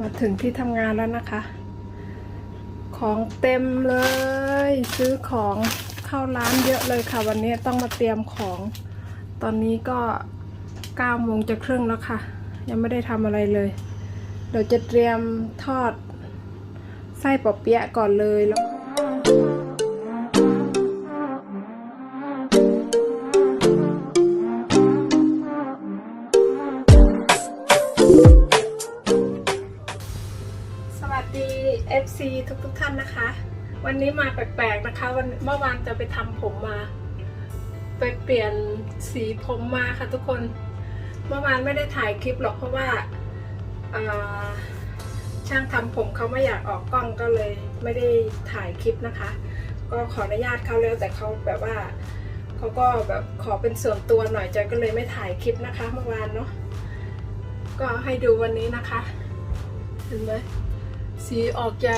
มาถึงที่ทำงานแล้วนะคะ ของเต็มเลย ซื้อของเข้าร้านเยอะเลยค่ะ วันนี้ต้องมาเตรียมของ ตอนนี้ก็9โมงจะครึ่งแล้วค่ะ ยังไม่ได้ทำอะไรเลย เดี๋ยวจะเตรียมทอดไส้ปอเปี๊ยะก่อนเลยแล้ว ทุกทุกๆท่านนะคะ วันนี้มาแปลกๆนะคะ วันเมื่อวานจะไปทำผมมา ไปเปลี่ยนสีผมมาค่ะทุกคน เมื่อวานไม่ได้ถ่ายคลิปหรอกเพราะว่าช่างทำผมเขาไม่อยากออกกล้องก็เลย ไม่ได้ถ่ายคลิปนะคะ ก็ขออนุญาตเขาแล้วแต่เขาแบบว่าเขาก็แบบขอเป็นส่วนตัวหน่อยจอยก็เลยไม่ถ่ายคลิปนะคะเมื่อวานเนาะก็ให้ดูวันนี้นะคะ เห็นไหมสีออกจะ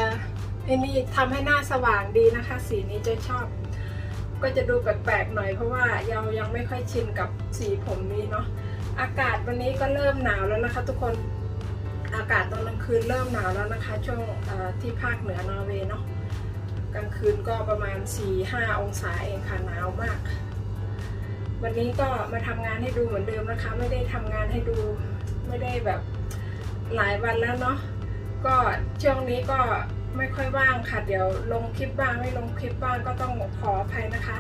ไอ้นี่ทำให้หน้าสว่างดีนะคะ สีนี้จะชอบ ก็จะดูแปลกๆหน่อยเพราะว่าเรายังไม่ค่อยชินกับสีผมนี้เนาะอากาศวันนี้ก็เริ่มหนาวแล้วนะคะ ทุกคนอากาศตอนกลางคืนเริ่มหนาวแล้วนะคะ ช่วงที่ภาคเหนือนอร์เวย์เนาะกลางคืนก็ประมาณ 4-5 องศาเองค่ะหนาวมาก วันนี้ก็มาทำงานให้ดูเหมือนเดิมนะคะ ไม่ได้ทำงานให้ดูไม่ได้แบบหลายวันแล้วเนาะก็ช่วงนี้ก็ ไม่ค่อยว่างค่ะ เดี๋ยวลงคลิปบ้างไม่ลงคลิปบ้างก็ต้องขออภัยนะคะ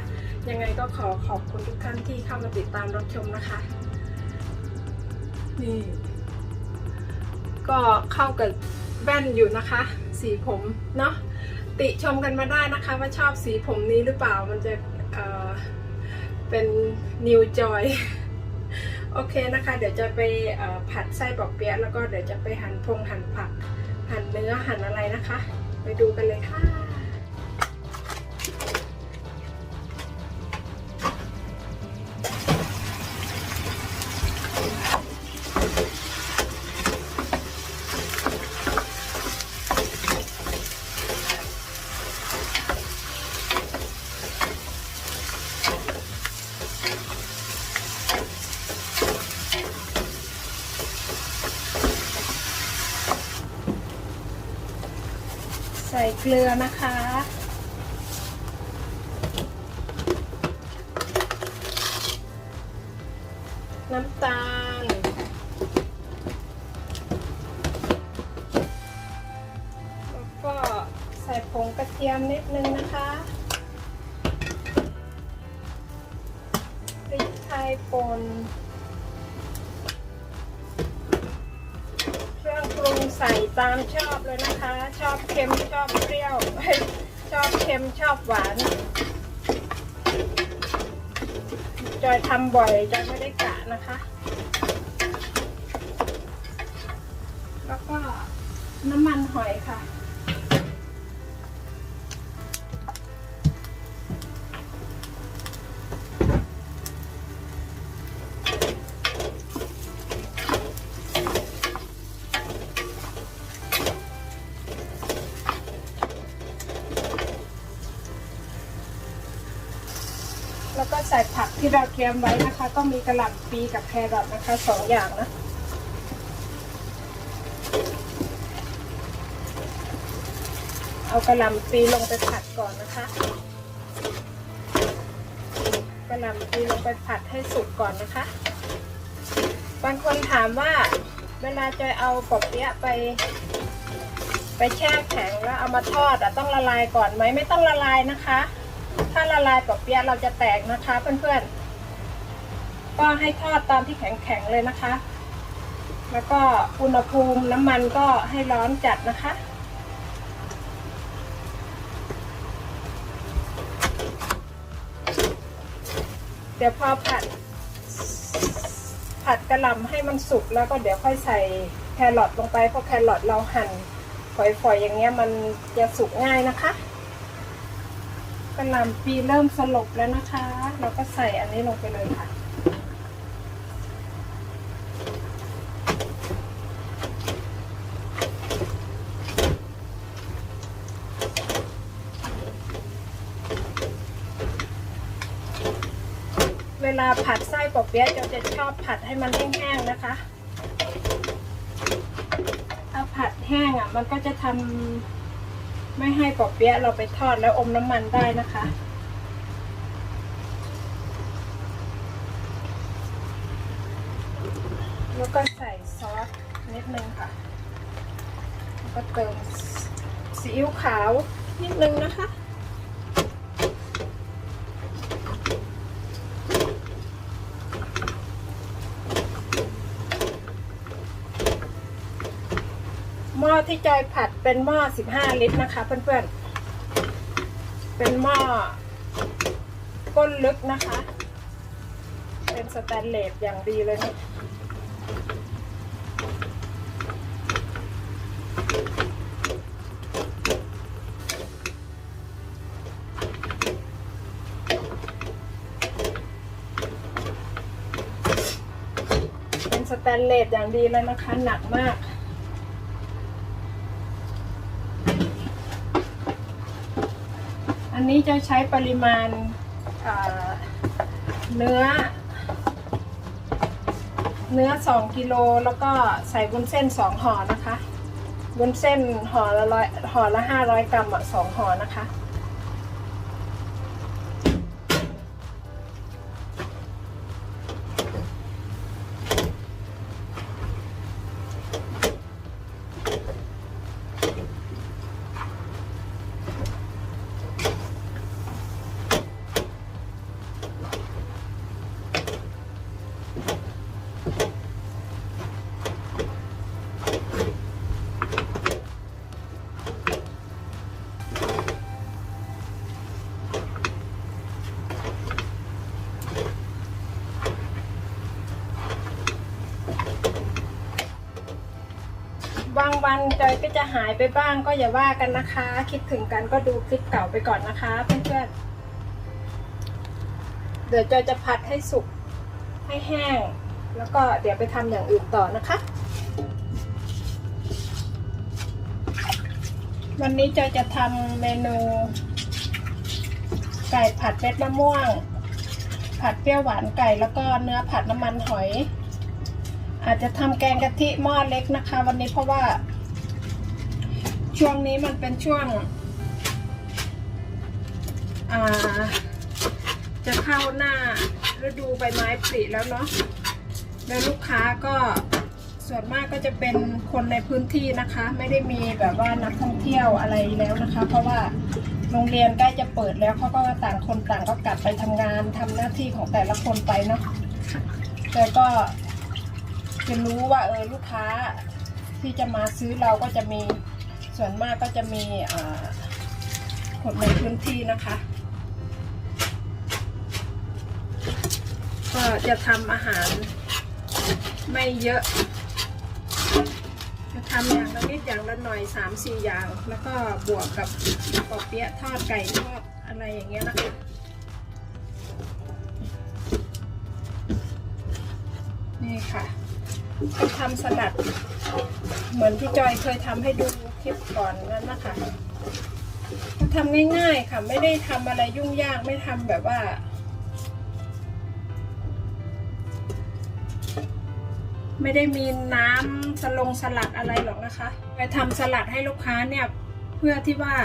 ยังไงก็ขอขอบคุณทุกท่านที่เข้ามาติดตามรับชมนะคะ นี่ ก็เข้ากับแว่นอยู่นะคะ สีผมเนาะติชมกันมาได้นะคะ ว่าชอบสีผมนี้หรือเปล่ามันจะเเป็นนิวจอยโอเคนะคะ เดี๋ยวจะไปผัดไส้ปอกเปี๊ยะแล้วก็เดี๋ยวจะไปหั่นพงหั่นผัก หั่นเนื้อหั่นอะไรนะคะ ไปดูกันเลยค่ะ เกลือนะคะ น้ำตาล แล้วก็ใส่ผงกระเทียมนิดนึงนะคะพริกไทยป่น ตามชอบเลยนะคะ ชอบเค็มชอบเปรี้ยว ชอบเค็มชอบหวาน จอยทำบ่อยจอยไม่ได้กะนะคะ แล้วก็น้ำมันหอยค่ะ แล้วก็ใส่ผักที่เราเตรียมไว้นะคะ ก็มีกระหล่ำปีกับแครอทนะคะสองอย่างนะเอากระหล่ำปีลงไปผัดก่อนนะคะกระหล่ำปีลงไปผัดให้สุกก่อนนะคะ บางคนถามว่าเวลาจอยเอาปอบเปี๊ยะไป ไปแช่แข็งแล้วเอามาทอดอะต้องละลายก่อนไหมไม่ต้องละลายนะคะ ถ้าละลายปอบเปี๊ยะเราจะแตกนะคะเพื่อนๆ ก็ให้ทอดตอนที่แข็งๆเลยนะคะ แล้วก็อุณหภูมิน้ำมันก็ให้ร้อนจัดนะคะเดี๋ยวพอผัด ผัดกระหล่ำให้มันสุกแล้วก็เดี๋ยวค่อยใส่แครอทลงไปเพราะแครอทเราหั่นฝอยๆอย่างเงี้ยมันจะสุกง่ายนะคะ กระหล่ำปีเริ่มสลบแล้วนะคะ เราก็ใส่อันนี้ลงไปเลยค่ะ เวลาผัดไส้ปอเปี๊ยะเราจะชอบผัดให้มันแห้งๆนะคะ ถ้าผัดแห้งอะ มันก็จะทำ ไม่ให้ปอเปี๊ยะเราไปทอดแล้วอมน้ำมันได้นะคะ แล้วก็ใส่ซอสนิดนึงค่ะ แล้วก็เติมซีอิ๊วขาวนิดนึงนะคะ ที่จอยผัดเป็นหม้อ 15 ลิตรนะคะ เพื่อนๆ เป็นหม้อก้นลึกนะคะ เป็นสแตนเลสอย่างดีเลยนะเป็นสแตนเลสอย่างดีเลยนะคะ หนักมาก อั นี้จะใช้ปริมาณเนื้อ เนื้อสองกิโลแล้วก็ใส่วุ้นเส้นสองห่อนะคะวุ้นเส้นห่อละร้อยห่อละห้าร้อยกรัมอะสองห่อนะคะ วันจอยก็จะหายไปบ้างก็อย่าว่ากันนะคะ คิดถึงกันก็ดูคลิปเก่าไปก่อนนะคะเพื่อนๆเดี๋ยวจอยจะผัดให้สุกให้แห้ง แล้วก็เดี๋ยวไปทำอย่างอื่นต่อนะคะ วันนี้จอยจะทำเมนูไก่ผัดเม็ดมะม่วง ผัดเปรี้ยวหวานไก่แล้วก็เนื้อผัดน้ำมันหอย อาจจะทำแกงกะทิหม้อเล็กนะคะ วันนี้เพราะว่า ช่วงนี้มันเป็นช่วง อ่า จะเข้าหน้าฤดูใบไม้ผลิแล้วเนาะแล้วลูกค้าก็ส่วนมากก็จะเป็นคนในพื้นที่นะคะ ไม่ได้มีแบบว่านักท่องเที่ยวอะไรแล้วนะคะ เพราะว่าโรงเรียนใกล้จะเปิดแล้วเขาก็ต่างคนต่างก็กลับไปทำงานทำหน้าที่ของแต่ละคนไปเนาะแต่ก็จะรู้ว่าเออลูกค้าที่จะมาซื้อเราก็จะมี ส่วนมากก็จะมีคนในพื้นที่นะคะ ก็จะทำอาหารไม่เยอะจะทำอย่างละนิดอย่างละหน่อยสามสี่อย่าง แล้วก็บวกกับปอเปี๊ยะทอดไก่ทอดอะไรอย่างเงี้ยนะคะนี่ค่ะทำสลัด เหมือนที่จอยเคยทำให้ดู ลิปก่อนนั้นนะคะทำง่ายๆค่ะ ไม่ได้ทำอะไรยุ่งยากไม่ทำแบบว่าไม่ได้มีน้ำสลงสลัดอะไรหรอกนะคะไปทำสลัดให้ลูกค้าเนี่ยเพื่อที่ว่า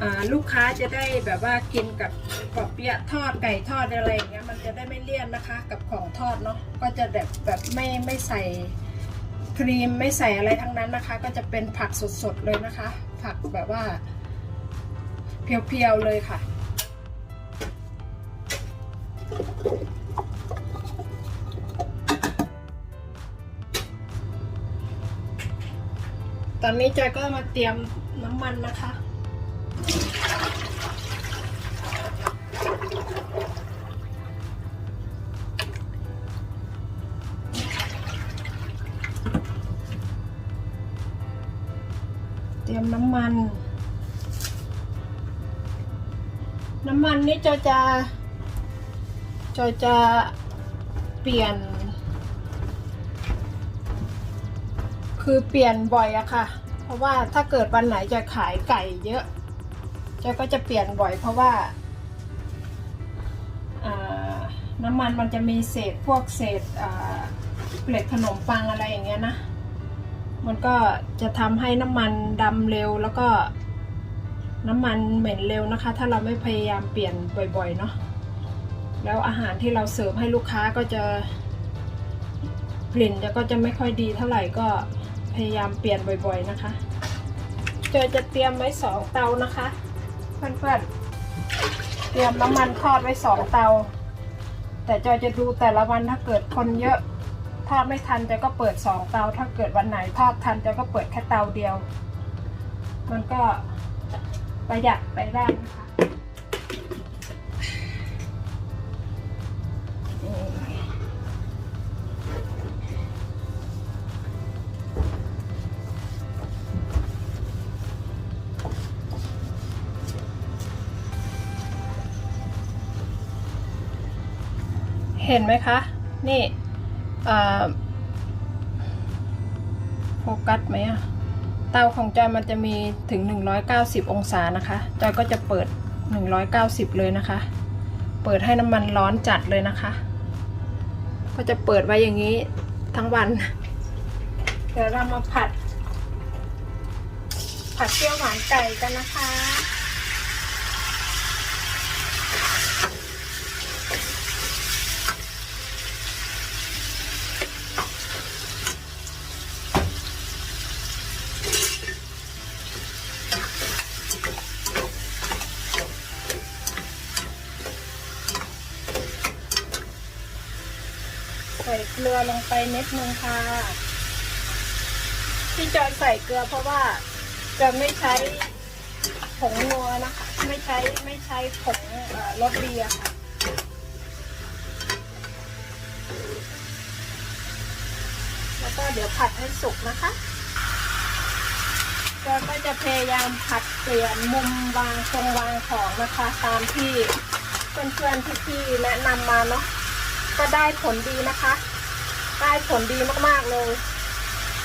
อ่าลูกค้าจะได้แบบว่ากินกับปอเปี๊ยะทอดไก่ทอดอะไรอย่างเงี้ยมันจะได้ไม่เลี่ยนนะคะ กับของทอดเนาะก็จะแบบแบบไม่ไม่ใส่ ครีมไม่ใส่อะไรทั้งนั้นนะคะ ก็จะเป็นผักสดๆเลยนะคะ ผักแบบว่า เพียวๆเลยค่ะ ตอนนี้จอยก็มาเตรียมน้ำมันนะคะ รียมน้ำมัน น้ำมันนี่จอยจะจอยจะเปลี่ยน คือเปลี่ยนบ่อยอะค่ะ เพราะว่าถ้าเกิดวันไหนจะขายไก่เยอะจอยก็จะเปลี่ยนบ่อยเพราะว่าน้ำมันมันจะมีเศษพวกเศษเกล็ดขนมปังอะไรอย่างเงี้ยนะ มันก็จะทำให้น้ำมันดำเร็วแล้วก็น้ำมันเหม็นเร็วนะคะ ถ้าเราไม่พยายามเปลี่ยนบ่อยๆเนาะแล้วอาหารที่เราเสิร์ฟให้ลูกค้าก็จะกลิ่นจะก็จะไม่ค่อยดีเท่าไหร่ก็พยายามเปลี่ยนบ่อยๆนะคะ เจอจะเตรียมไว้สองเตานะคะเพื่อนๆเตรียมน้ำมันทอดไว้สองเตา แต่จอยจะดูแต่ละวันถ้าเกิดคนเยอะ ทอดไม่ทันจะก็เปิดสองเตา ถ้าเกิดวันไหนทอดทันจะก็เปิดแค่เตาเดียว มันก็ประหยัดไปได้นะคะเห็นไหมคะ นี่ โฟกัสไหมอะเตาของจอยมันจะมีถึง 190 องศานะคะจอยก็จะเปิด 190 เลยนะคะ เปิดให้น้ำมันร้อนจัดเลยนะคะ ก็จะเปิดไว้อย่างนี้ทั้งวัน เดี๋ยวเรามาผัด ผัดเปรี้ยวหวานไก่กันนะคะ ใส่ เกลือลงไปนิดนึงค่ะ ที่จอยใส่เกลือเพราะว่าจะไม่ใช้ผงนัวนะคะ ไม่ใช้ไม่ใช้ผงรสเบียร์ค่ะแล้วก็เดี๋ยวผัดให้สุกนะคะจอยก็จะพยายามผัดเปลี่ยนมุมวางทรงวางของนะคะ ตามที่เพื่อนๆพี่ๆแนะนำมาเนาะก็ได้ผลดีนะคะ ได้ผลดีมากๆเลย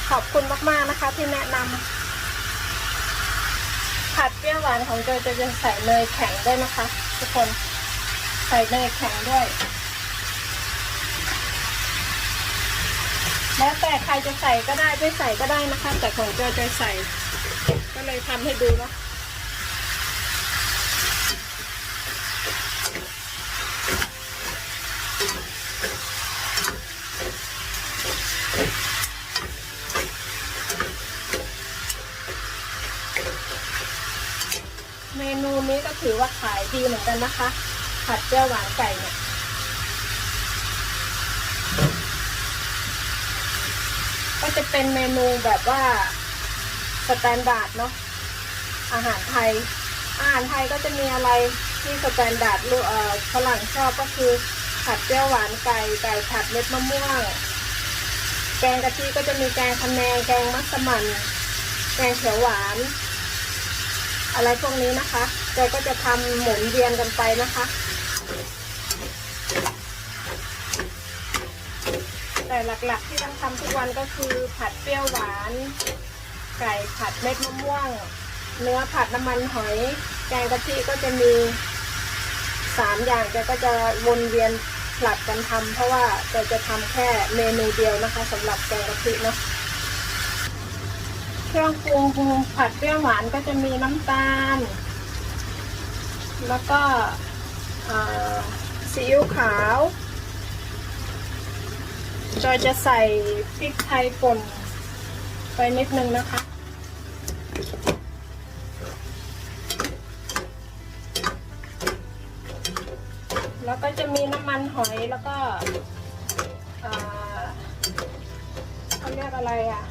ขอบคุณมากๆนะคะ ที่แนะนำผัดเปรี้ยวหวานของเจอจะจะใส่เนยแข็งด้วยนะคะ ทุกคนใส่เนยแข็งด้วย แล้วแต่ใครจะใส่ก็ได้ไม่ใส่ก็ได้นะคะ แต่ของเจอจะใส่ ก็เลยทำให้ดูเนาะ เมนูนี้ก็ ถือว่าขายดีเหมือนกันนะคะ ผัดเปรี้ยวหวานไก่เนี่ยก็จะเป็นเมนูแบบว่าสแตนดาร์ดเนาะอาหารไทย อาหารไทยก็จะมีอะไรที่สแตนดาร์ดลูกฝรั่งชอบก็คือผัดเปรี้ยวหวานไก่ไก่ผัดเม็ดมะม่วง แกงกะทิก็จะมีแกงพะแนงแกงมัสมั่นแกงเขียวหวาน อะไรพวกนี้นะคะ เจก็จะทำหมุนเวียนกันไปนะคะ แต่หลักๆที่ต้องทำทุกวันก็คือผัดเปรี้ยวหวาน ไก่ผัดเม็ดมะม่วง เนื้อผัดน้ำมันหอย แกงกะทิก็จะมีสามอย่างเจก็จะวนเวียนผลัดกันทำเพราะว่าเจจะทำแค่เมนูเดียวนะคะสำหรับแกงกะทิเนาะเครื่องปรุงปรุงผัดเปรี้ยวหวานก็จะมีน้ำตาล แล้วก็ซีอิ๊วขาวจอยจะใส่พริกไทยป่นไปนิดนึงนะคะ แล้วก็จะมีน้ำมันหอยแล้วก็เอ่อเขาเรียกอะไรอะ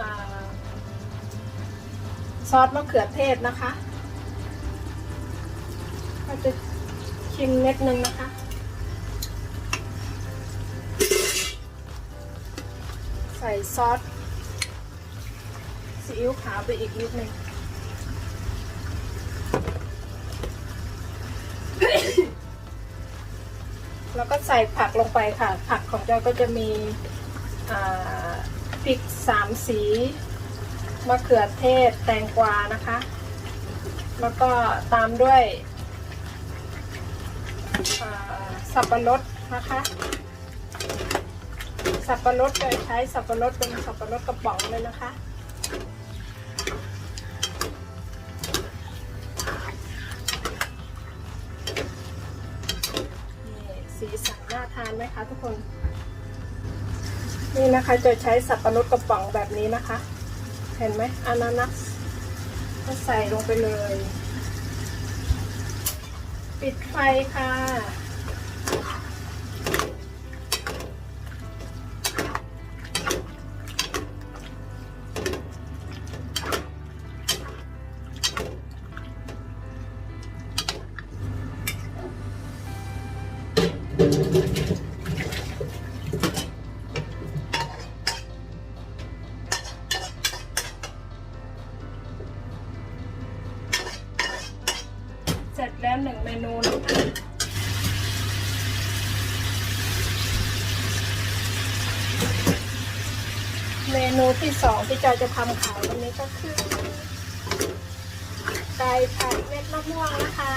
อ่าซอสมะเขือเทศนะคะ ก็จะชิมเม็ดนึงนะคะ ใส่ซอสซีอิ๊วขาวไปอีกนิดนึงแล้วก็ใส่ผักลงไปค่ะ ผักของจอยก็จะมีอ่าพริกสามสีมะเขือเทศแตงกวานะคะ แล้วก็ตามด้วยอ่า สับปะรดนะคะ สับปะรดโดยใช้สับปะรดเป็นสับปะรดกระป๋องเลยนะคะนี่สีสันน่าทานไหมคะทุกคน นี่นะคะจะใช้สับปะรดกระป๋องแบบนี้นะคะ เห็นไหมอานานัสก็ใส่ลงไปเลย ปิดไฟค่ะ หนึ่งเมนูนะคะเมนูที่สองที่จอยจะทำขายวันนี้ก็คือไก่ผัดเม็ดมะม่วงนะคะ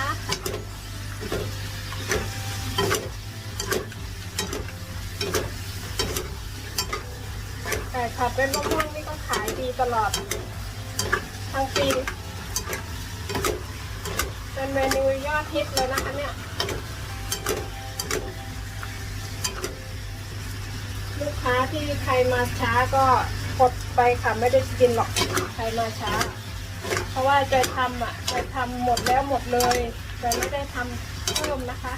ไก่ผัดเม็ดมะม่วงนี่ก็ขายดีตลอดทั้งปี เมนูยอดฮิตเลยนะคะเนี่ยลูกค้าที่ใครมาช้าก็กดไปค่ะไม่ได้กินหรอกใครมาช้า เพราะว่าจะทำอะจะทำหมดแล้วหมดเลยจะไม่ได้ทำเพิ่มนะคะ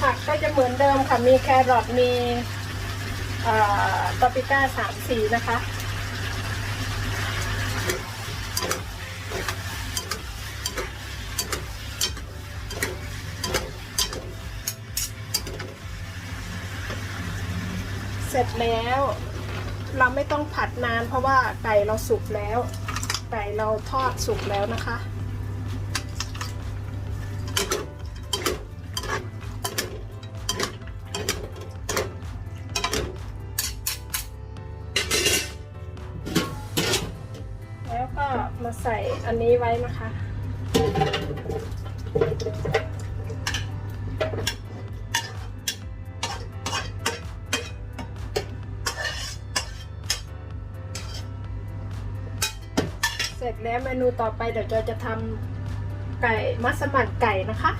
ผักก็จะ เหมือนเดิมค่ะ มีแครอทมีปาปริก้าสามสีนะคะ เสร็จแล้ว เราไม่ต้องผัดนานเพราะว่าไก่เราสุกแล้ว ไก่เราทอดสุกแล้วนะคะ อันนี้ไว้นะคะ เสร็จแล้วเมนูต่อไปเดี๋ยวจอยจะทำไก่มัสมั่นไก่นะคะ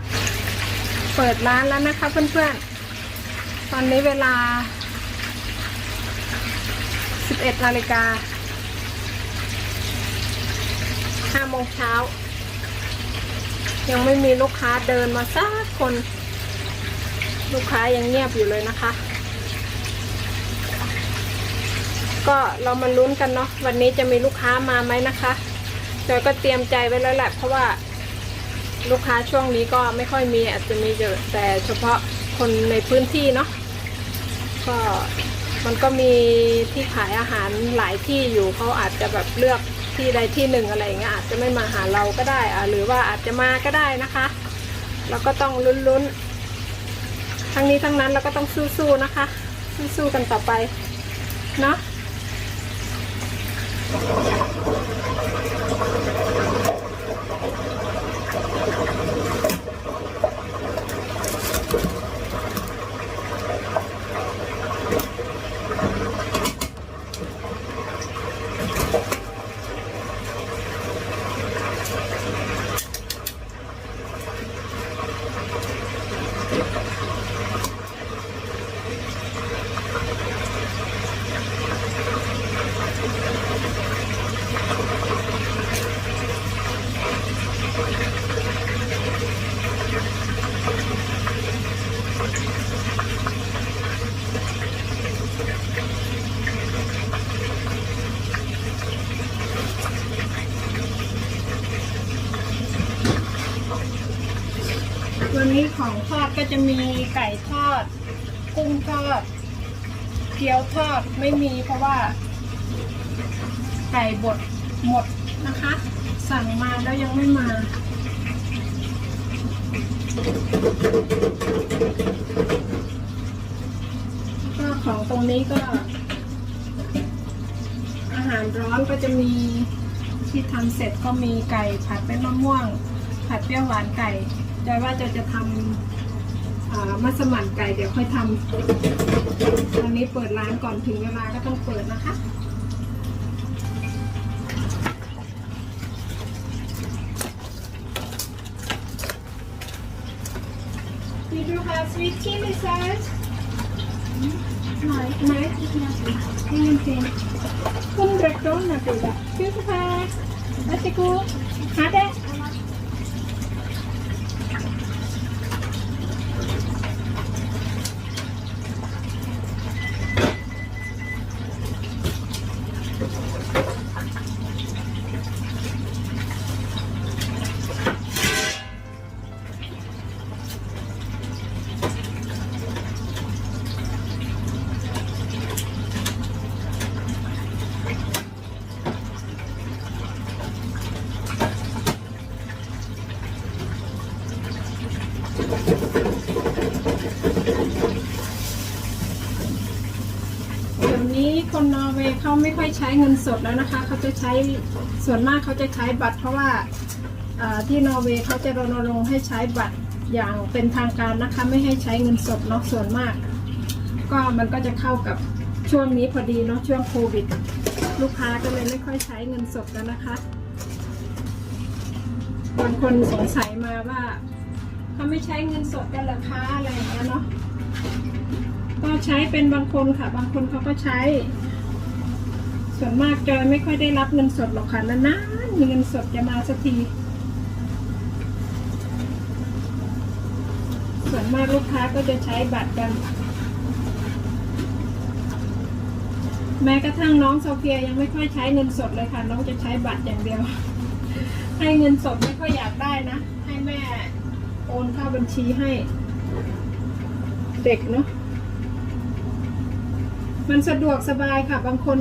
เปิดร้านแล้วนะคะเพื่อนๆ ตอนนี้เวลา 11นาฬิกา ห้าโมงเช้า ยังไม่มีลูกค้าเดินมาสักคน ลูกค้ายังเงียบอยู่เลยนะคะ ก็เรามาลุ้นกันเนาะวันนี้จะมีลูกค้ามาไหมนะคะจอยก็เตรียมใจไว้แล้วแหละเพราะว่าลูกค้าช่วงนี้ก็ไม่ค่อยมีอาจจะมีเยอะแต่เฉพาะคนในพื้นที่เนาะก็มันก็มีที่ขายอาหารหลายที่อยู่เขาอาจจะแบบเลือก ที่ใดที่หนึ่งอะไรอย่างเงี้ยอาจจะไม่มาหาเราก็ได้อะหรือว่าอาจจะมาก็ได้นะคะเราก็ต้องลุ้นๆทั้งนี้ทั้งนั้นเราก็ต้องสู้ๆนะคะ สู้ๆกันต่อไปเนาะ ก็จะมีไก่ทอด กุ้งทอดเกี๊ยวทอดไม่มีเพราะว่า ไก่บดหมดนะคะ สั่งมาแล้วยังไม่มาก็ของตรงนี้ก็ อาหารร้อนก็จะมีที่ทำเสร็จก็มีไก่ผัดเป็นมะม่วง ผัดเปรี้ยวหวานไก่จอยว่าจะจะทำ มัสมั่นไก่เดี๋ยวค่อยทำวันนี้เปิดร้านก่อนถึงเวลาก็ต้องเปิดนะคะ Did you have sweet chili sauce? Nej, nej. Ingenting. Hundra kronor Frida. Tusen tack. Varsågod. Ha det. เดี๋ยวนี้คนนอร์เวย์เขาไม่ ค่อยใช้เงินสดแล้วนะคะ เขาจะใช้ส่วนมากเขาจะใช้บัตร เพราะว่าที่นอร์เวย์เขาจะรณรงค์ให้ใช้บัตรอย่างเป็นทางการนะคะ ไม่ให้ใช้เงินสดเนาะส่วนมาก ก็มันก็จะเข้ากับช่วงนี้พอดีเนาะช่วงโควิด ลูกค้าก็เลยไม่ค่อยใช้เงินสดแล้วนะคะบางคนสงสัยมาว่าเขาไม่ใช้เงินสดกันหรอคะอะไรอย่างเงี้ยเนาะก็ใช้เป็นบางคนค่ะ บางคนเขาก็ใช้ ส่วนมากจอยไม่ค่อยได้รับเงินสดหรอกค่ะนานๆมีเงินสดจะมาสักที ส่วนมากลูกค้าก็จะใช้บัตรกัน แม้กระทั่งน้องโซเฟียยังไม่ค่อยใช้เงินสดเลยค่ะ น้องจะใช้บัตรอย่างเดียว ให้เงินสดไม่ค่อยอยากได้นะ ให้แม่โอนเข้าบัญชีให้ เด็กเนาะมันสะดวกสบายค่ะ บางคน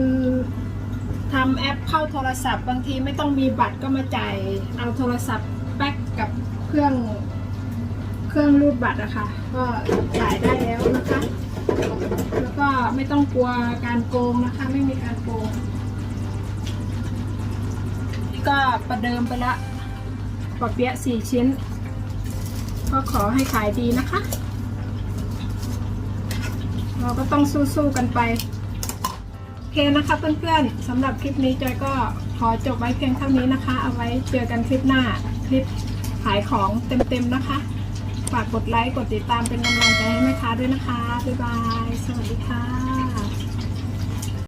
ทำแอปเข้าโทรศัพท์บางทีไม่ต้องมีบัตรก็มาจ่ายเอาโทรศัพท์แป๊กกับเครื่องเครื่องรูดบัตรอะคะก็จ่ายได้แล้วนะคะ แล้วก็ไม่ต้องกลัวการโกงนะคะ ไม่มีการโกงนี่ก็ประเดิมไปละปอเปี๊ยะสี่ชิ้น ก็ขอให้ขายดีนะคะ เราก็ต้องสู้ๆกันไป เคนะคะเพื่อนๆสำหรับคลิปนี้จอยก็ขอจบไว้เพียงเท่านี้นะคะ เอาไว้เจอกันคลิปหน้าคลิปขายของเต็มๆนะคะ ฝากกดไลค์กดติดตามเป็นกำลังใจให้แม่ค้าด้วยนะคะ บ๊ายบาย สวัสดีค่ะ